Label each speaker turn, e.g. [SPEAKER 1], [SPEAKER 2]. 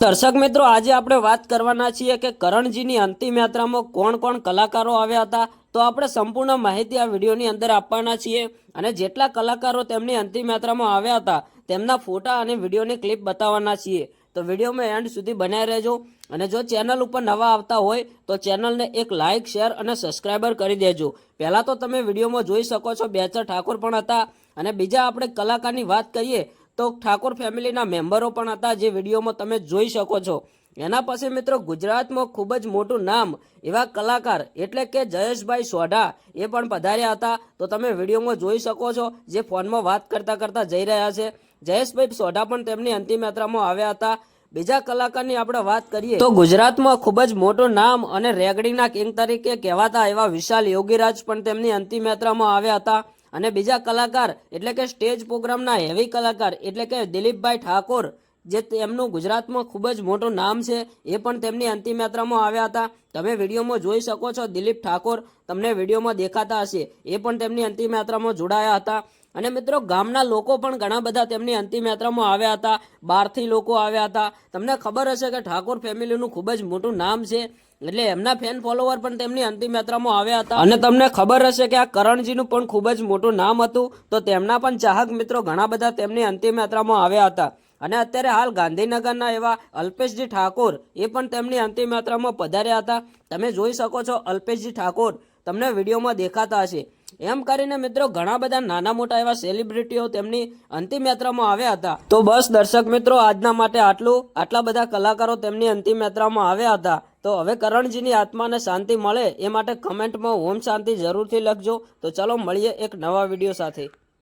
[SPEAKER 1] દર્શક મિત્રો, આજે આપણે વાત કરવાના છીએ કે કરણજીની અંતિમ યાત્રામાં કોણ કોણ કલાકારો આવ્યા હતા. તો આપણે સંપૂર્ણ માહિતી આ વિડીયોની અંદર આપવાના છીએ અને જેટલા કલાકારો તેમની અંતિમ યાત્રામાં આવ્યા હતા, તેમના ફોટા અને વિડીયોની ક્લિપ બતાવવાના છીએ. તો વિડીયોમાં એન્ડ સુધી બનાવી રહેજો અને જો ચેનલ ઉપર નવા આવતા હોય, તો ચેનલને એક લાઇક શેર અને સબસ્ક્રાઈબર કરી દેજો. પહેલાં તો તમે વિડીયોમાં જોઈ શકો છો બેચર ઠાકોર પણ હતા. અને બીજા આપણે કલાકારની વાત કરીએ તો ઠાકોર ફેમિલીના મેમ્બરો પણ હતા જે વિડીયોમાં તમે જોઈ શકો છો. એના પછી મિત્રો ગુજરાતમાં ખૂબ જ મોટું નામ એવા કલાકાર એટલે કે જયેશભાઈ સોઢા એ પણ પધાર્યા હતા. તો તમે વિડીયોમાં જોઈ શકો છો જે ફોનમાં વાત કરતા કરતાં જઈ રહ્યા છે. જયેશભાઈ સોઢા પણ તેમની અંતિમ યાત્રામાં આવ્યા હતા. બીજા કલાકારની આપણે વાત કરીએ તો ગુજરાતમાં ખૂબ જ મોટું નામ અને રેગડીના કિંગ તરીકે કહેવાતા એવા વિશાલ યોગીરાજ પણ તેમની અંતિમ યાત્રામાં આવ્યા હતા. અને બીજા કલાકાર એટલે કે સ્ટેજ પ્રોગ્રામના હેવી કલાકાર એટલે કે દિલીપભાઈ ઠાકોર. જે તેમનું ગુજરાતમાં ખૂબ જ મોટું નામ છે, એ પણ તેમની અંતિમ યાત્રામાં આવ્યા હતા. તમે વિડીયોમાં જોઈ શકો છો, દિલીપ ઠાકોર તમને વિડીયોમાં દેખાતા હશે. એ પણ તેમની અંતિમ યાત્રામાં જોડાયા હતા. અને મિત્રો, ગામના લોકો પણ ઘણા બધા તેમની અંતિમ યાત્રામાં આવ્યા હતા. બહારથી લોકો આવ્યા હતા. તમને ખબર હશે કે ઠાકોર ફેમિલીનું ખૂબ જ મોટું નામ છે. એટલે એમના ફેન ફોલોવર પણ તેમની અંતિમ યાત્રામાં આવ્યા હતા. અને તમને ખબર હશે કે આ કરણજીનું પણ ખૂબ જ મોટું નામ હતું. તો તેમના પણ ચાહક મિત્રો ઘણા બધા તેમની અંતિમ યાત્રામાં આવ્યા હતા. અને અત્યારે હાલ ગાંધીનગરના એવા અલ્પેશજી ઠાકોર એ પણ તેમની અંતિમ યાત્રામાં પધાર્યા હતા. તમે જોઈ શકો છો અલ્પેશજી ઠાકોર તમને વિડીયોમાં દેખાતા હશે. એમ કરીને મિત્રો ઘણા બધા નાના મોટા એવા સેલિબ્રિટીઓ તેમની અંતિમ યાત્રામાં આવ્યા હતા. તો બસ દર્શક મિત્રો આજના માટે આટલું. આટલા બધા કલાકારો તેમની અંતિમ યાત્રામાં આવ્યા હતા. તો હવે કરણજીની આત્માને શાંતિ મળે એ માટે કમેન્ટમાં ઓમ શાંતિ જરૂરથી લખજો. તો ચલો મળીએ એક નવા વીડિયો સાથે.